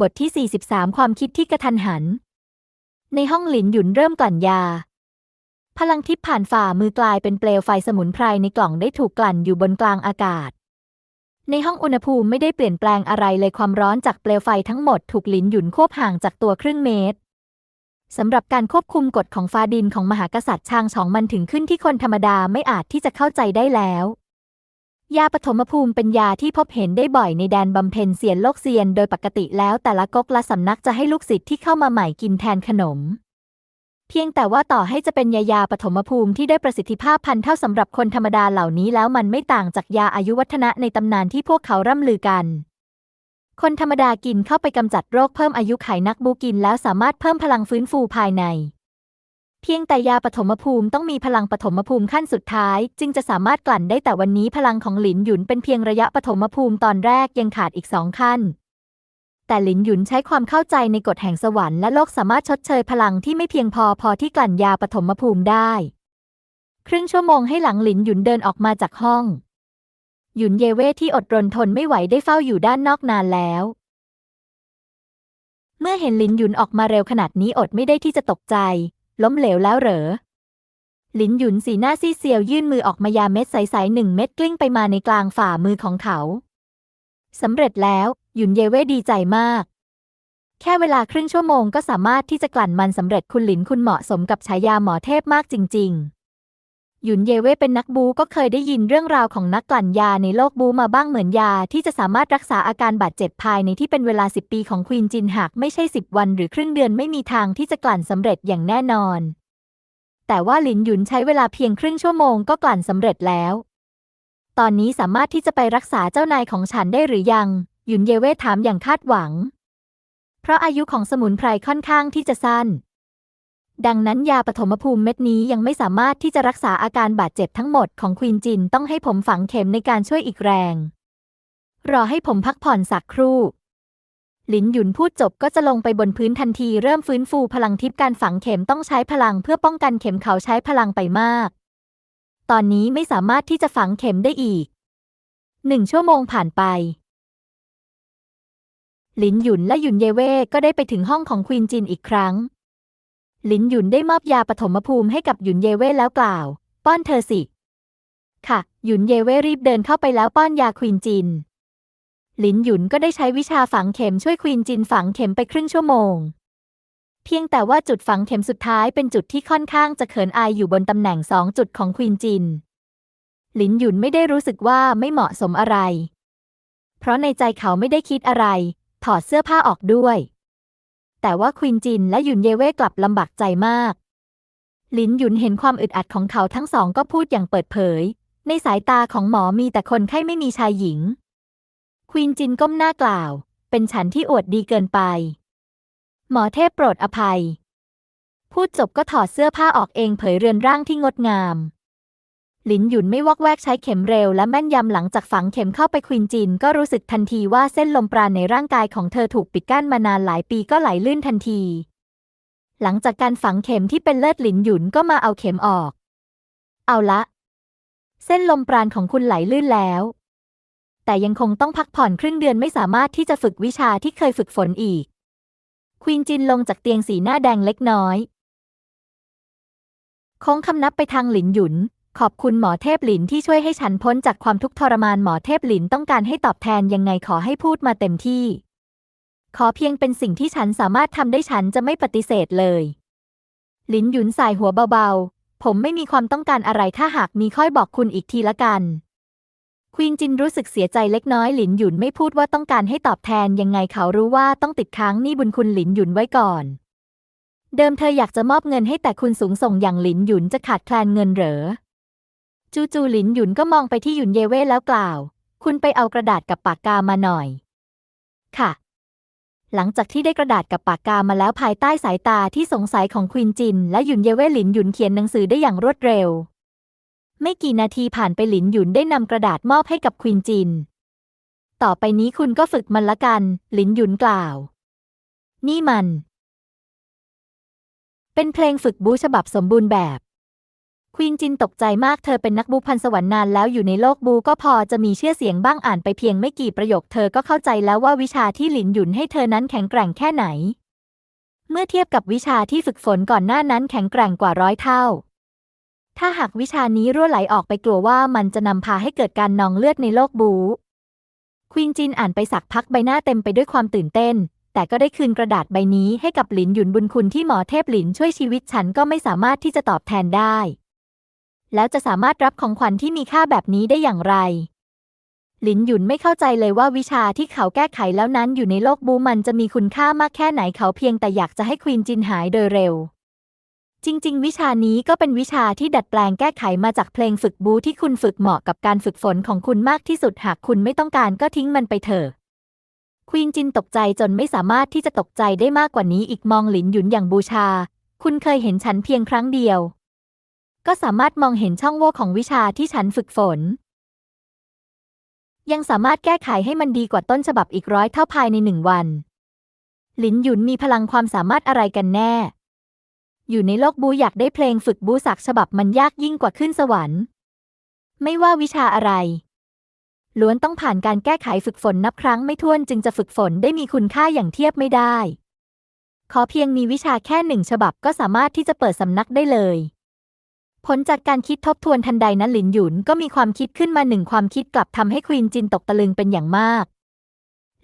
บทที่ 43 ความคิดที่กระทันหัน ในห้องหลินหยุนเริ่มกลั่นยา พลังทิพย์ผ่านฝ่ามือกลายเป็นเปลวไฟสมุนไพรในกล่องได้ถูกกลั่นอยู่บนกลางอากาศ ในห้องอุณหภูมิไม่ได้เปลี่ยนแปลงอะไรเลยความร้อนจากเปลวไฟทั้งหมดถูกหลินหยุนควบห่างจากตัวครึ่งเมตรสำหรับการควบคุมกฎของฟ้าดินของมหากษัตริย์ชางชองมันถึงขึ้นที่คนธรรมดาไม่อาจที่จะเข้าใจได้แล้ว ยาปฐมภูมิเป็นยาที่พบเห็นได้บ่อยในแดนบำเพ็ญเซียนโลกเซียน โดยปกติแล้วแต่ละก๊กละสำนักจะให้ลูกศิษย์ที่เข้ามาใหม่กินแทนขนม เพียงแต่ว่าต่อให้จะเป็นยายาปฐมภูมิที่ได้ประสิทธิภาพพันเท่าสำหรับคนธรรมดาเหล่านี้แล้วมันไม่ต่างจากยาอายุวัฒนะในตำนานที่พวกเขาร่ำลือกัน คนธรรมดากินเข้าไปกำจัดโรคเพิ่มอายุไขนักบูกินแล้วสามารถเพิ่มพลังฟื้นฟูภายใน เพียงแต่ยาปฐมภูมิต้องมีพลังปฐมภูมิขั้นสุดท้าย จึงจะสามารถกลั่นได้แต่วันนี้พลังของหลินหยุนเป็นเพียงระยะปฐมภูมิตอนแรกยังขาดอีกสองขั้น แต่หลินหยุนใช้ความเข้าใจในกฎแห่งสวรรค์และโลกสามารถชดเชยพลังที่ไม่เพียงพอพอที่กลั่นยาปฐมภูมิได้ ครึ่งชั่วโมงให้หลังหลินหยุนเดินออกมาจากห้อง หยุนเยเว่ที่อดรนทนไม่ไหวได้เฝ้าอยู่ด้านนอกนานแล้วเมื่อเห็นหลินหยุนออกมาเร็วขนาดนี้อดไม่ได้ที่จะตกใจ ล้มเหลวแล้วเหรอ หลินหยุนสีหน้าซีเซียวยื่นมือออกมายาเม็ดใสๆหนึ่งเม็ดกลิ้งไปมาในกลางฝ่ามือของเขา สำเร็จแล้ว หยุนเยเว่ดีใจมาก แค่เวลาครึ่งชั่วโมงก็สามารถที่จะกลั่นมันสำเร็จคุณหลินคุณเหมาะสมกับฉายาหมอเทพมากจริง ๆ หยุนเยเว่เป็นนักบูก็เคยได้ยินเรื่องราวของนักกลั่นยาในโลกบูมาบ้างเหมือนยา ที่จะสามารถรักษาอาการบาดเจ็บภายในที่เป็นเวลา 10 ปีของควีนจินหากไม่ใช่ 10 วันหรือครึ่งเดือนไม่มีทางที่จะกลั่นสำเร็จอย่างแน่นอน แต่ว่าหลินหยุนใช้เวลาเพียงครึ่งชั่วโมงก็กลั่นสำเร็จแล้ว ตอนนี้สามารถที่จะไปรักษาเจ้านายของฉันได้หรือยัง หยุนเยเว่ถามอย่างคาดหวัง เพราะอายุของสมุนไพรค่อนข้างที่จะสั้น ดังนั้นยาปฐมภูมิเม็ดนี้ยังไม่สามารถที่จะรักษาอาการบาดเจ็บทั้งหมดของควีนจินต้องให้ผมฝังเข็มในการช่วยอีกแรง รอให้ผมพักผ่อนสักครู่ หลินหยุนพูดจบก็จะลงไปบนพื้นทันทีเริ่มฟื้นฟูพลังทิพย์การฝังเข็มต้องใช้พลังเพื่อป้องกันเข็มเขาใช้พลังไปมาก ตอนนี้ไม่สามารถที่จะฝังเข็มได้อีกหนึ่งชั่วโมงผ่านไปหลินหยุนและหยุนเยเว่ก็ได้ไปถึงห้องของควีนจินอีกครั้ง หลินหยุนได้มอบยาปฐมภูมิให้กับหยุนเยเว่แล้วกล่าว ป้อนเธอสิ ค่ะ หยุนเยเว่รีบเดินเข้าไปแล้วป้อนยาควีนจิน หลินหยุนก็ได้ใช้วิชาฝังเข็มช่วยควีนจินฝังเข็มไปครึ่งชั่วโมง เพียงแต่ว่าจุดฝังเข็มสุดท้ายเป็นจุดที่ค่อนข้างจะเขินอายอยู่บนตำแหน่งสองจุดของควีนจิน หลินหยุนไม่ได้รู้สึกว่าไม่เหมาะสมอะไร เพราะในใจเขาไม่ได้คิดอะไร ถอดเสื้อผ้าออกด้วย แต่ว่าควีนจินและหยุนเยเว่กลับลำบากใจมากหลินหยุนเห็นความอึดอัดของเขาทั้งสองก็พูดอย่างเปิดเผย ในสายตาของหมอมีแต่คนไข้ไม่มีชายหญิง ควีนจินก้มหน้ากล่าว เป็นฉันที่อวดดีเกินไป หมอเทพโปรดอภัย พูดจบก็ถอดเสื้อผ้าออกเองเผยเรือนร่างที่งดงาม หลินหยุนไม่วอกแวกใช้เข็มเร็วและแม่นยำหลังจากฝังเข็มเข้าไปควีนจิน ก็รู้สึกทันทีว่าเส้นลมปราณในร่างกายของเธอถูกปิดกั้นมานานหลายปีก็ไหลลื่นทันที หลังจากการฝังเข็มที่เป็นเลือดหลินหยุนก็มาเอาเข็มออก เอาละ เส้นลมปราณของคุณไหลลื่นแล้ว แต่ยังคงต้องพักผ่อนครึ่งเดือนไม่สามารถที่จะฝึกวิชาที่เคยฝึกฝนอีก ควีนจินลงจากเตียงสีหน้าแดงเล็กน้อยคงคำนับไปทางหลินหยุน ขอบคุณหมอเทพหลินที่ช่วยให้ฉันพ้นจากความทุกข์ทรมานหมอเทพหลินต้องการให้ตอบแทนยังไงขอให้พูดมาเต็มที่ ขอเพียงเป็นสิ่งที่ฉันสามารถทำได้ฉันจะไม่ปฏิเสธเลยหลินหยุนสายหัวเบาๆ ผมไม่มีความต้องการอะไรถ้าหากมีค่อยบอกคุณอีกทีละกัน ควีนจินรู้สึกเสียใจเล็กน้อยหลินหยุนไม่พูดว่าต้องการให้ตอบแทนยังไงเขารู้ว่าต้องติดค้างหนี้บุญคุณหลินหยุนไว้ก่อน เดิมเธออยากจะมอบเงินให้แต่คุณสูงส่งอย่างหลินหยุนจะขาดแคลนเงินเหรอ จู่ๆหลินหยุนก็มองไปที่หยุนเยเว่แล้วกล่าว คุณไปเอากระดาษกับปากกามาหน่อย ค่ะ หลังจากที่ได้กระดาษกับปากกามาแล้วภายใต้สายตาที่สงสัยของควีนจิน และหยุนเยเว่หลินหยุนเขียนหนังสือได้อย่างรวดเร็ว ไม่กี่นาทีผ่านไปหลินหยุนได้นำกระดาษมอบให้กับควีนจิน ต่อไปนี้คุณก็ฝึกมันละกัน หลินหยุนกล่าว นี่มัน เป็นเพลงฝึกบูฉบับสมบูรณ์แบบ ควีนจินตกใจมากเธอเป็นนักบูพันสวรรค์นานแล้วอยู่ในโลกบูก็พอจะมีเชื่อเสียงบ้างอ่านไปเพียงไม่กี่ประโยคเธอก็เข้าใจแล้วว่าวิชาที่หลินหยุนให้เธอนั้นแข็งแกร่งแค่ไหน เมื่อเทียบกับวิชาที่ฝึกฝนก่อนหน้านั้นแข็งแกร่งกว่าร้อยเท่า ถ้าหากวิชานี้รั่วไหลออกไปกลัวว่ามันจะนำพาให้เกิดการนองเลือดในโลกบูควีนจินอ่านไปสักพักใบหน้าเต็มไปด้วยความตื่นเต้นแต่ก็ได้คืนกระดาษใบนี้ให้กับหลินหยุนบุญคุณที่หมอเทพหลินช่วยชีวิตฉันก็ไม่สามารถที่จะตอบแทนได้ แล้วจะสามารถรับของขวัญที่มีค่าแบบนี้ได้อย่างไร หลินหยุนไม่เข้าใจเลยว่าวิชาที่เขาแก้ไขแล้วนั้นอยู่ในโลกบูมันจะมีคุณค่ามากแค่ไหนเขาเพียงแต่อยากจะให้ควีนจินหายโดยเร็ว จริง ๆ วิชานี้ก็เป็นวิชาที่ดัดแปลงแก้ไขมาจากเพลงฝึกบูที่คุณฝึกเหมาะกับการฝึกฝนของคุณมากที่สุดหากคุณไม่ต้องการก็ทิ้งมันไปเถอะควีนจินตกใจจนไม่สามารถที่จะตกใจได้มากกว่านี้อีกมองหลินหยุนอย่างบูชา คุณเคยเห็นฉันเพียงครั้งเดียว ก็สามารถมองเห็นช่องโหว่ของวิชาที่ฉันฝึกฝน ยังสามารถแก้ไขให้มันดีกว่าต้นฉบับอีกร้อยเท่าภายในหนึ่งวัน หลินหยุนมีพลังความสามารถอะไรกันแน่ อยู่ในโลกบูอยากได้เพลงฝึกบูสักฉบับมันยากยิ่งกว่าขึ้นสวรรค์ ไม่ว่าวิชาอะไร ล้วนต้องผ่านการแก้ไขฝึกฝนนับครั้งไม่ถ้วนจึงจะฝึกฝนได้มีคุณค่าอย่างเทียบไม่ได้ ขอเพียงมีวิชาแค่หนึ่งฉบับก็สามารถที่จะเปิดสำนักได้เลย ผลจากการคิดทบทวนทันใดนั้นหลินหยุนก็มีความคิดขึ้นมาหนึ่งความคิดกลับทำให้ควีนจินตกตะลึงเป็นอย่างมาก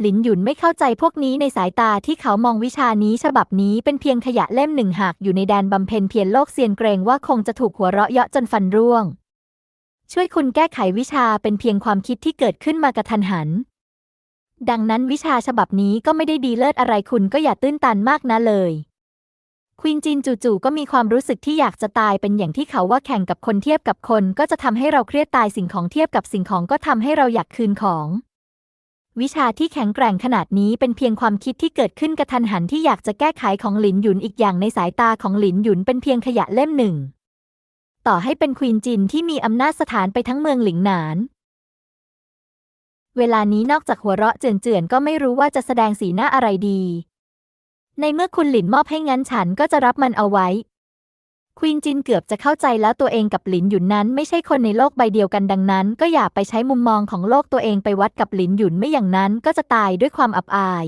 หลินหยุนไม่เข้าใจพวกนี้ในสายตาที่เขามองวิชานี้ฉบับนี้เป็นเพียงขยะเล่มหนึ่งหากอยู่ในแดนบำเพ็ญเพียรโลกเซียนเกรงว่าคงจะถูกหัวเราะเยาะจนฟันร่วง ช่วยคุณแก้ไขวิชาเป็นเพียงความคิดที่เกิดขึ้นมากระทันหัน ดังนั้นวิชาฉบับนี้ก็ไม่ได้ดีเลิศอะไรคุณก็อย่าตื้นตันมากนะเลย ควีนจินจู่ๆก็มีความรู้สึกที่อยากจะตายเป็นอย่างที่เขาว่าแข่งกับคนเทียบกับคน ก็จะทำให้เราเครียดตายสิ่งของเทียบกับสิ่งของก็ทำให้เราอยากคืนของ วิชาที่แข็งแกร่งขนาดนี้เป็นเพียงความคิดที่เกิดขึ้นกระทันหันที่อยากจะแก้ไขของหลินหยุนอีกอย่างในสายตาของหลินหยุนเป็นเพียงขยะเล่มหนึ่ง ต่อให้เป็นควีนจินที่มีอำนาจสถานไปทั้งเมืองหลิงหนานเวลานี้นอกจากหัวเราะเจือนๆก็ไม่รู้ว่าจะแสดงสีหน้าอะไรดี ในเมื่อคุณหลินมอบให้งั้นฉันก็จะรับมันเอาไว้ ควีนจินเกือบจะเข้าใจแล้วตัวเองกับหลินหยุนนั้นไม่ใช่คนในโลกใบเดียวกันดังนั้น ก็อย่าไปใช้มุมมองของโลกตัวเองไปวัดกับหลินหยุนไม่อย่างนั้นก็จะตายด้วยความอับอาย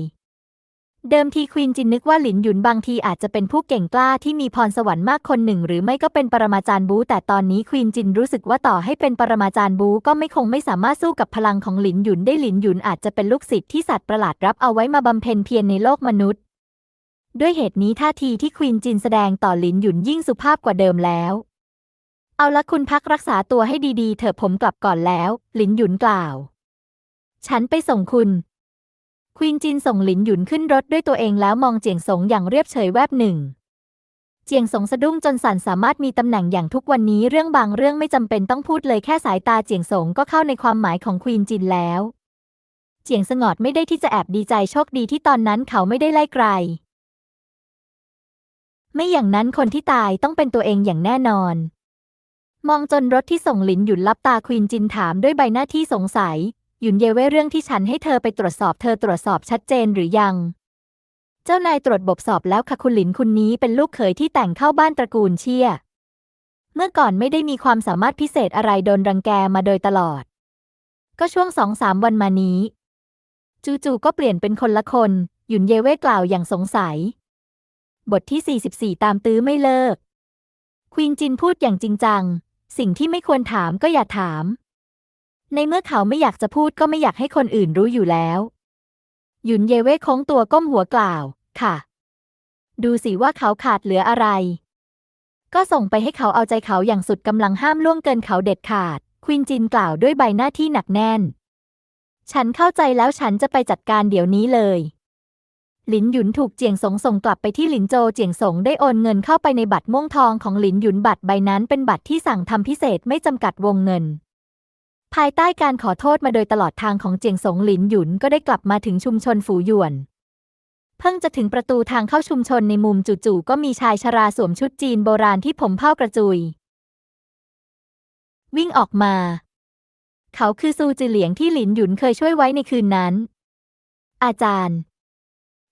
เดิมทีควีนจินนึกว่าหลินหยุนบางทีอาจจะเป็นผู้เก่งกล้าที่มีพรสวรรค์มากคนหนึ่ง หรือไม่ก็เป็นปรมาจารย์บูแต่ตอนนี้ควีนจินรู้สึกว่าต่อให้เป็นปรมาจารย์บูก็ไม่คงไม่สามารถสู้กับพลังของหลินหยุนได้หลินหยุนอาจจะเป็นลูกศิษย์ที่สัตว์ประหลาดรับเอาไว้มาบำเพ็ญเพียรในโลกมนุษย์ ด้วยเหตุนี้ท่าทีที่ควีนจินแสดงต่อหลินหยุนยิ่งสุภาพกว่าเดิมแล้ว เอาละคุณพักรักษาตัวให้ดีๆ เถอะผมกลับก่อนแล้ว หลินหยุนกล่าว ฉันไปส่งคุณ ควีนจินส่งหลินหยุนขึ้นรถด้วยตัวเองแล้วมองเจียงสงอย่างเรียบเฉยแวบหนึ่ง เจียงสงสะดุ้งจนสั่นสามารถมีตำแหน่งอย่างทุกวันนี้เรื่องบางเรื่องไม่จำเป็นต้องพูดเลยแค่สายตาเจียงสงก็เข้าในความหมายของควีนจินแล้ว เจียงสงอดไม่ได้ที่จะแอบดีใจโชคดีที่ตอนนั้นเขาไม่ได้ไล่ไกล ไม่อย่างนั้นคนที่ตายต้องเป็นตัวเองอย่างแน่นอน มองจนรถที่ส่งหลินหยุนลับตาควีนจินถามด้วยใบหน้าที่สงสัย หยุนเยเว่เรื่องที่ฉันให้เธอไปตรวจสอบเธอตรวจสอบชัดเจนหรือยัง เจ้านายตรวจบบสอบแล้วค่ะคุณหลินคุณนี้เป็นลูกเขยที่แต่งเข้าบ้านตระกูลเชี่ย เมื่อก่อนไม่ได้มีความสามารถพิเศษอะไรโดนรังแกมาโดยตลอด ก็ช่วงสองสามวันมานี้ จู่ๆก็เปลี่ยนเป็นคนละคน หยุนเยเว่กล่าวอย่างสงสัย บทที่ 44 ตามตื้อไม่เลิก ควีนจินพูดอย่างจริงจัง สิ่งที่ไม่ควรถามก็อย่าถาม ในเมื่อเขาไม่อยากจะพูดก็ไม่อยากให้คนอื่นรู้อยู่แล้ว หยุนเยเว่โค้งตัวก้มหัวกล่าว ค่ะ ดูสิว่าเขาขาดเหลืออะไร ก็ส่งไปให้เขาเอาใจเขาอย่างสุดกำลังห้ามล่วงเกินเขาเด็ดขาด ควีนจินกล่าวด้วยใบหน้าที่หนักแน่น ฉันเข้าใจแล้วฉันจะไปจัดการเดี๋ยวนี้เลย หลินหยุนถูกเจียงสงส่งกลับไปที่หลินโจเจียงสงได้โอนเงินเข้าไปในบัตรม่วงทองของหลินหยุนบัตรใบนั้นเป็นบัตรที่สั่งทำพิเศษไม่จำกัดวงเงิน ภายใต้การขอโทษมาโดยตลอดทางของเจียงสงหลินหยุนก็ได้กลับมาถึงชุมชนฝูหยวน เพิ่งจะถึงประตูทางเข้าชุมชนในมุมจู่ๆก็มีชายชราสวมชุดจีนโบราณที่ผมเผ้ากระจุย วิ่งออกมา เขาคือซูจือเหลียงที่หลินหยุนเคยช่วยไว้ในคืนนั้น อาจารย์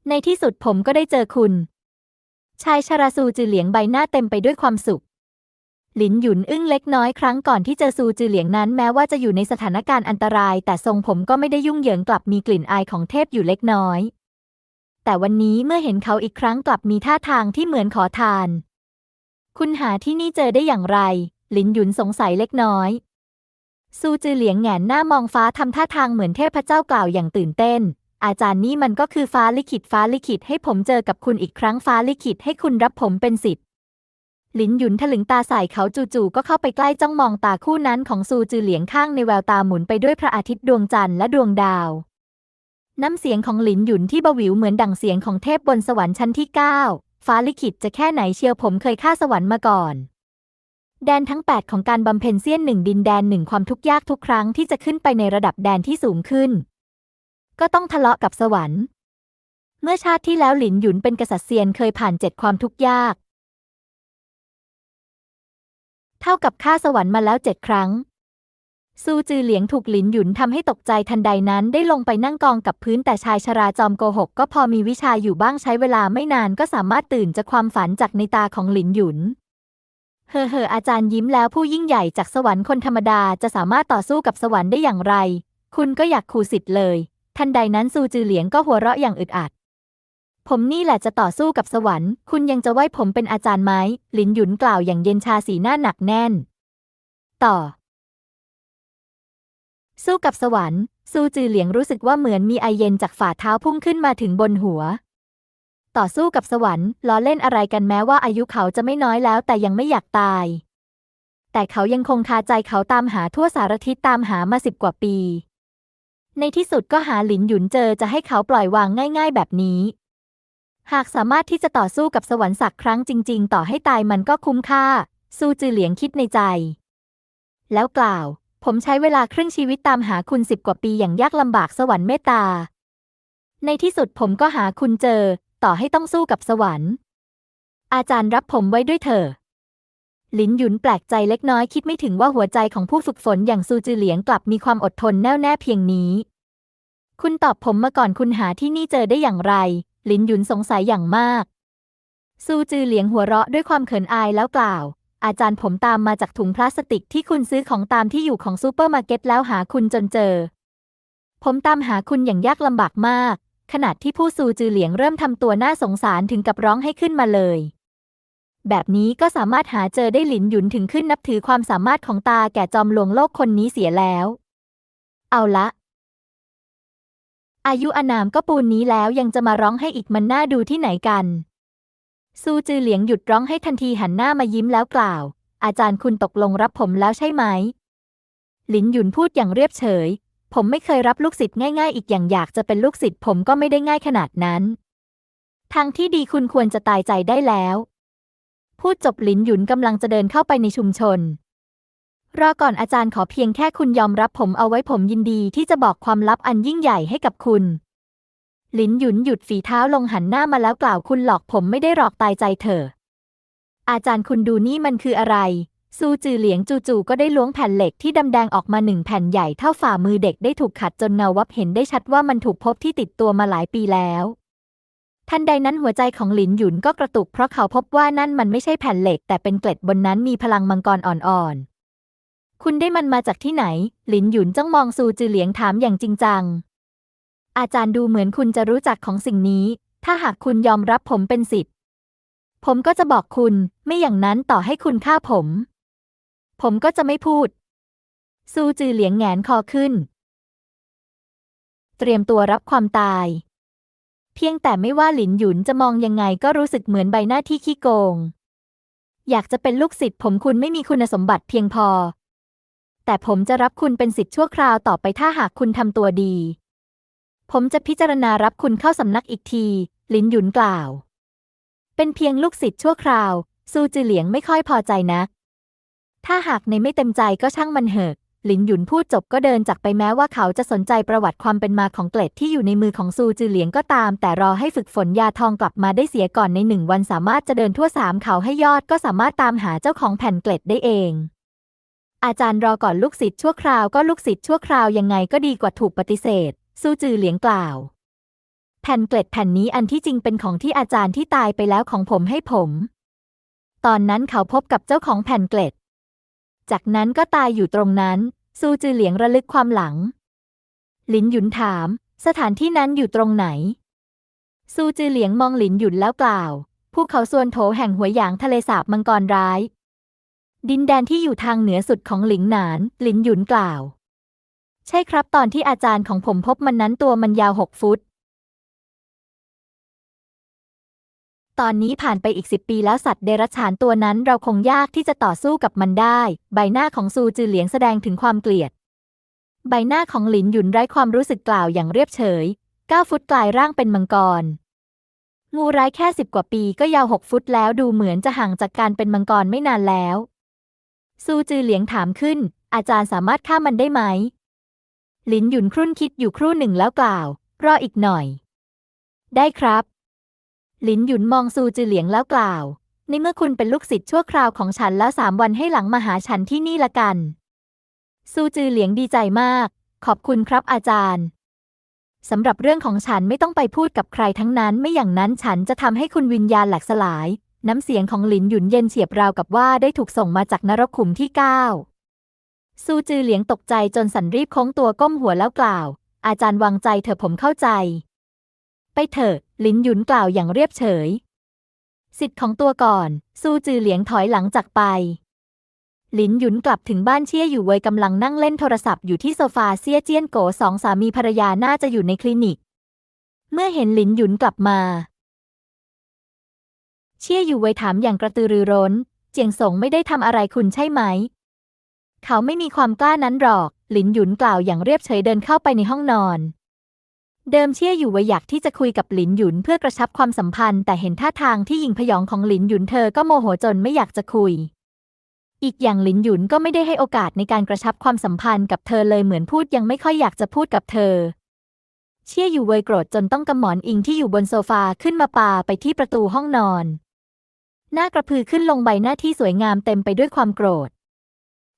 ในที่สุดผมก็ได้เจอคุณ ชายชราซูจือเหลียงใบหน้าเต็มไปด้วยความสุข หลินหยุนอึ้งเล็กน้อยครั้งก่อนที่เจอซูจือเหลียงนั้นแม้ว่าจะอยู่ในสถานการณ์อันตราย แต่ทรงผมก็ไม่ได้ยุ่งเหยิงกลับมีกลิ่นอายของเทพอยู่เล็กน้อย แต่วันนี้เมื่อเห็นเขาอีกครั้งกลับมีท่าทางที่เหมือนขอทาน คุณหาที่นี่เจอได้อย่างไร หลินหยุนสงสัยเล็กน้อยซูจือเหลียงแหงนหน้ามองฟ้าทำท่าทางเหมือนเทพเจ้ากล่าวอย่างตื่นเต้น อาจารย์นี่มันก็คือฟ้าลิขิตฟ้าลิขิตให้ผมเจอกับคุณอีกครั้งฟ้าลิขิตให้คุณรับผมเป็นสิทธิ์หลินหยุนถลึงตาใส่เขาจู่ๆก็เข้าไปใกล้จ้องมองตาคู่นั้นของซูจือเหลียงข้างในแววตาหมุนไปด้วยพระอาทิตย์ดวงจันทร์และดวงดาว น้ำเสียงของหลินหยุนที่เบาหวิวเหมือนดั่งเสียงของเทพบนสวรรค์ชั้นที่เก้าฟ้าลิขิตจะแค่ไหนเชียวผมเคยฆ่าสวรรค์มาก่อน แดนทั้ง 8 ของการบำเพ็ญเสี้ยนหนึ่งดินแดนหนึ่งความทุกข์ยากทุกครั้งที่จะขึ้นไปในระดับแดนที่สูงขึ้น ก็ต้องทะเลาะกับสวรรค์ เมื่อชาติที่แล้วหลินหยุนเป็นกษัตริย์เซียนเคยผ่านเจ็ดความทุกข์ยาก เท่ากับฆ่าสวรรค์มาแล้วเจ็ดครั้ง ซูจือเหลียงถูกหลินหยุนทำให้ตกใจทันใดนั้นได้ลงไปนั่งกองกับพื้นแต่ชายชราจอมโกหก ก็พอมีวิชาอยู่บ้างใช้เวลาไม่นานก็สามารถตื่นจากความฝันจากในตาของหลินหยุนเฮ่อเฮ่ออาจารย์ยิ้มแล้วผู้ยิ่งใหญ่จากสวรรค์คนธรรมดาจะสามารถต่อสู้กับสวรรค์ได้อย่างไร คุณก็อยากขู่สิทธิ์เลย ทันใดนั้นซูจือเหลียงก็หัวเราะอย่างอึดอัด ผมนี่แหละจะต่อสู้กับสวรรค์ คุณยังจะไหว้ผมเป็นอาจารย์ไหมหลินหยุนกล่าวอย่างเย็นชาสีหน้าหนักแน่น ต่อ สู้กับสวรรค์ ซูจือเหลียงรู้สึกว่าเหมือนมีไอเย็นจากฝ่าเท้าพุ่งขึ้นมาถึงบนหัว ต่อสู้กับสวรรค์ล้อเล่นอะไรกันแม้ว่าอายุเขาจะไม่น้อยแล้วแต่ยังไม่อยากตาย แต่เขายังคงคาใจเขาตามหาทั่วสารทิศตามหามาสิบกว่าปี ในที่สุดก็หาหลินหยุนเจอจะให้เขาปล่อยวางง่าย ๆ แบบนี้ หากสามารถที่จะต่อสู้กับสวรรค์สักครั้งจริง ๆ ต่อให้ตายมันก็คุ้มค่า ซูจือเหลียงคิดในใจ แล้วกล่าว ผมใช้เวลาครึ่งชีวิตตามหาคุณสิบกว่าปีอย่างยากลำบากสวรรค์เมตตา ในที่สุดผมก็หาคุณเจอ ต่อให้ต้องสู้กับสวรรค์ อาจารย์รับผมไว้ด้วยเถอะ ลินหยุนแปลกใจเล็กน้อยคิดไม่ถึงว่าหัวใจของผู้ฝึกฝนอย่างซูจือเหลียงกลับมีความอดทนแน่วแน่เพียงนี้ คุณตอบผมมาก่อนคุณหาที่นี่เจอได้อย่างไรหลินหยุนสงสัยอย่างมาก ซูจือเหลียงหัวเราะด้วยความเขินอายแล้วกล่าว อาจารย์ผมตามมาจากถุงพลาสติกที่คุณซื้อของตามที่อยู่ของซูเปอร์มาร์เก็ตแล้วหาคุณจนเจอ ผมตามหาคุณอย่างยากลำบากมาก ขณะที่ผู้ซูจือเหลียงเริ่มทำตัวน่าสงสารถึงกับร้องให้ขึ้นมาเลย แบบนี้ก็สามารถหาเจอได้หลินหยุนถึงขึ้นนับถือความสามารถของตาแก่จอมหลวงโลกคนนี้เสียแล้ว เอาละ อายุอานามก็ปูนนี้แล้วยังจะมาร้องให้อีกมันน่าดูที่ไหนกัน ซูจือเหลียงหยุดร้องให้ทันทีหันหน้ามายิ้มแล้วกล่าว อาจารย์คุณตกลงรับผมแล้วใช่ไหม หลินหยุนพูดอย่างเรียบเฉย ผมไม่เคยรับลูกศิษย์ง่าย ๆ อีกอย่างอยากจะเป็นลูกศิษย์ผมก็ไม่ได้ง่ายขนาดนั้น ทางที่ดีคุณควรจะตายใจได้แล้ว พูดจบหลินหยุนกำลังจะเดินเข้าไปในชุมชน รอก่อนอาจารย์ขอเพียงแค่คุณยอมรับผมเอาไว้ผมยินดีที่จะบอกความลับอันยิ่งใหญ่ให้กับคุณ หลินหยุนหยุดฝีเท้าลงหันหน้ามาแล้วกล่าวคุณหลอกผมไม่ได้หลอกตายใจเถอะอาจารย์คุณดูนี่มันคืออะไร ซูจือเหลียงจู่ๆก็ได้ล้วงแผ่นเหล็กที่ดำแดงออกมาหนึ่งแผ่นใหญ่เท่าฝ่ามือเด็กได้ถูกขัดจนเงาวับเห็นได้ชัดว่ามันถูกพบที่ติดตัวมาหลายปีแล้ว ทันใดนั้นหัวใจของหลินหยุนก็กระตุกเพราะเขาพบว่านั่นมันไม่ใช่แผ่นเหล็ก แต่เป็นเกล็ดบนนั้นมีพลังมังกรอ่อนๆ คุณได้มันมาจากที่ไหน หลินหยุนจ้องมองซูจือเหลียงถามอย่างจริงจัง อาจารย์ดูเหมือนคุณจะรู้จักของสิ่งนี้ ถ้าหากคุณยอมรับผมเป็นสิทธิ์ ผมก็จะบอกคุณ ไม่อย่างนั้นต่อให้คุณฆ่าผม ผมก็จะไม่พูด ซูจือเหลียงแงนคอขึ้น เตรียมตัวรับความตาย เพียงแต่ไม่ว่าหลินหยุนจะมองยังไงก็รู้สึกเหมือนใบหน้าที่ขี้โกง อยากจะเป็นลูกศิษย์ผมคุณไม่มีคุณสมบัติเพียงพอ แต่ผมจะรับคุณเป็นศิษย์ชั่วคราวต่อไปถ้าหากคุณทำตัวดี ผมจะพิจารณารับคุณเข้าสำนักอีกทีลินหยุนกล่าว เป็นเพียงลูกศิษย์ชั่วคราว ซูจือเหลียงไม่ค่อยพอใจนักถ้าหากในไม่เต็มใจก็ช่างมันเหอะ หลินหยุนพูดจบก็เดินจากไปแม้ว่าเขาจะสนใจประวัติความเป็นมาของเกล็ดที่อยู่ในมือของซูจือเหลียงก็ตาม แต่รอให้ฝึกฝนยาทองกลับมาได้เสียก่อนในหนึ่งวันสามารถจะเดินทั่วสามเขาให้ยอดก็สามารถตามหาเจ้าของแผ่นเกล็ดได้เอง อาจารย์รอก่อนลูกศิษย์ชั่วคราวก็ลูกศิษย์ชั่วคราวยังไงก็ดีกว่าถูกปฏิเสธ ซูจือเหลียงกล่าว แผ่นเกล็ดแผ่นนี้อันที่จริงเป็นของที่อาจารย์ที่ตายไปแล้วของผมให้ผม ตอนนั้นเขาพบกับเจ้าของแผ่นเกล็ด จากนั้นก็ตายอยู่ตรงนั้น ซูจือเหลียงระลึกความหลัง หลินหยุนถาม สถานที่นั้นอยู่ตรงไหน ซูจือเหลียงมองหลินหยุนแล้วกล่าวภูเขาซวนโถแห่งหัวหยางทะเลสาบมังกรร้าย ดินแดนที่อยู่ทางเหนือสุดของหลิงหนาน หลินหยุนกล่าว ใช่ครับตอนที่อาจารย์ของผมพบมันนั้นตัวมันยาวหกฟุต ตอนนี้ผ่านไปอีกสิบปีแล้วสัตว์เดรัจฉานตัวนั้นเราคงยากที่จะต่อสู้กับมันได้ ใบหน้าของซูจือเหลียงแสดงถึงความเกลียด ใบหน้าของหลินหยุนไร้ความรู้สึกกล่าวอย่างเรียบเฉยเก้าฟุตกลายร่างเป็นมังกร งูร้ายแค่สิบกว่าปีก็ยาวหกฟุตแล้วดูเหมือนจะห่างจากการเป็นมังกรไม่นานแล้ว ซูจือเหลียงถามขึ้น อาจารย์สามารถฆ่ามันได้ไหมหลินหยุนครุ่นคิดอยู่ครู่หนึ่งแล้วกล่าว รออีกหน่อย ได้ครับ หลินหยุนมองซูจือเหลียงแล้วกล่าว ในเมื่อคุณเป็นลูกศิษย์ชั่วคราวของฉันแล้วสามวันให้หลังมาหาฉันที่นี่ละกัน ซูจือเหลียงดีใจมาก ขอบคุณครับอาจารย์สำหรับเรื่องของฉันไม่ต้องไปพูดกับใครทั้งนั้น ไม่อย่างนั้นฉันจะทำให้คุณวิญญาณแหลกสลาย น้ำเสียงของหลินหยุนเย็นเฉียบราวกับว่าได้ถูกส่งมาจากนรกขุมที่เก้าซูจือเหลียงตกใจจนสันรีบโค้งตัวก้มหัวแล้วกล่าว อาจารย์วางใจเถอะผมเข้าใจ ไปเถอะ ลินหยุนกล่าวอย่างเรียบเฉย สิทธิ์ของตัวก่อน ซูจือเหลียงถอยหลังจากไป ลินหยุนกลับถึงบ้านเชี่ยอยู่เวยกำลังนั่งเล่นโทรศัพท์อยู่ที่โซฟาเซี่ยเจี้ยนโกสองสามีภรรยาน่าจะอยู่ในคลินิก เมื่อเห็นลินหยุนกลับมา เชี่ยอยู่เวยถามอย่างกระตือรือร้น เจียงสงไม่ได้ทำอะไรคุณใช่ไหม เขาไม่มีความกล้านั้นหรอก ลินหยุนกล่าวอย่างเรียบเฉยเดินเข้าไปในห้องนอน เดิมเชี่ยอยู่เวยอยากที่จะคุยกับหลินหยุนเพื่อกระชับความสัมพันธ์ แต่เห็นท่าทางที่ยิงพยองของหลินหยุนเธอก็โมโหจนไม่อยากจะคุย อีกอย่างหลินหยุนก็ไม่ได้ให้โอกาสในการกระชับความสัมพันธ์กับเธอเลยเหมือนพูดยังไม่ค่อยอยากจะพูดกับเธอ เชี่ยอยู่เวยโกรธจนต้องกำหมอนอิงที่อยู่บนโซฟาขึ้นมาปาไปที่ประตูห้องนอน หน้ากระพือขึ้นลงใบหน้าที่สวยงามเต็มไปด้วยความโกรธ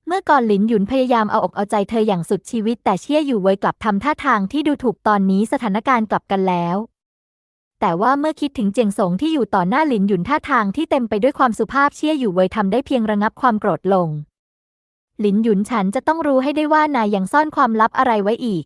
เมื่อก่อนหลินหยุนพยายามเอาอกเอาใจเธออย่างสุดชีวิต แต่เชี่ยอยู่เวยกลับทำท่าทางที่ดูถูกตอนนี้สถานการณ์กลับกันแล้ว แต่ว่าเมื่อคิดถึงเจียงสงที่อยู่ต่อหน้าหลินหยุนท่าทางที่เต็มไปด้วยความสุภาพเชี่ยอยู่เวยทำได้เพียงระงับความโกรธลง หลินหยุนฉันจะต้องรู้ให้ได้ว่านายยังซ่อนความลับอะไรไว้อีก